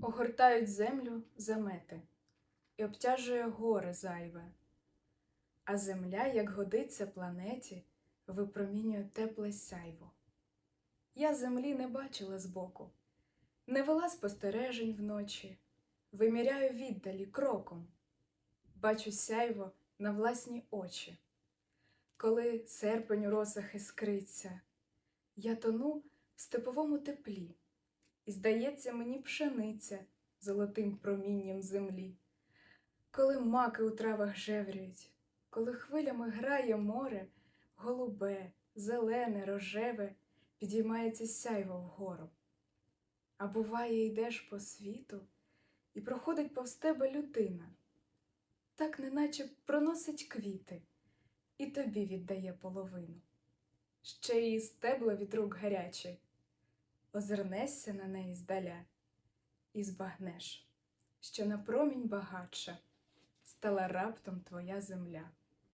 огортають землю замети і обтяжує горе зайве. А земля, як годиться планеті, випромінює тепле сяйво. Я землі не бачила збоку, не вела спостережень вночі, виміряю віддалі кроком, бачу сяйво на власні очі. Коли серпень у росах іскриться, я тону в степовому теплі, і здається мені пшениця золотим промінням землі. Коли маки у травах жеврюють, коли хвилями грає море, голубе, зелене, рожеве, підіймається сяйво вгору. А буває, йдеш по світу, і проходить повз тебе людина, так неначе проносить квіти, і тобі віддає половину. Ще її стебла від рук гарячі, озирнешся на неї здаля, і збагнеш, що на промінь багатша стала раптом твоя земля.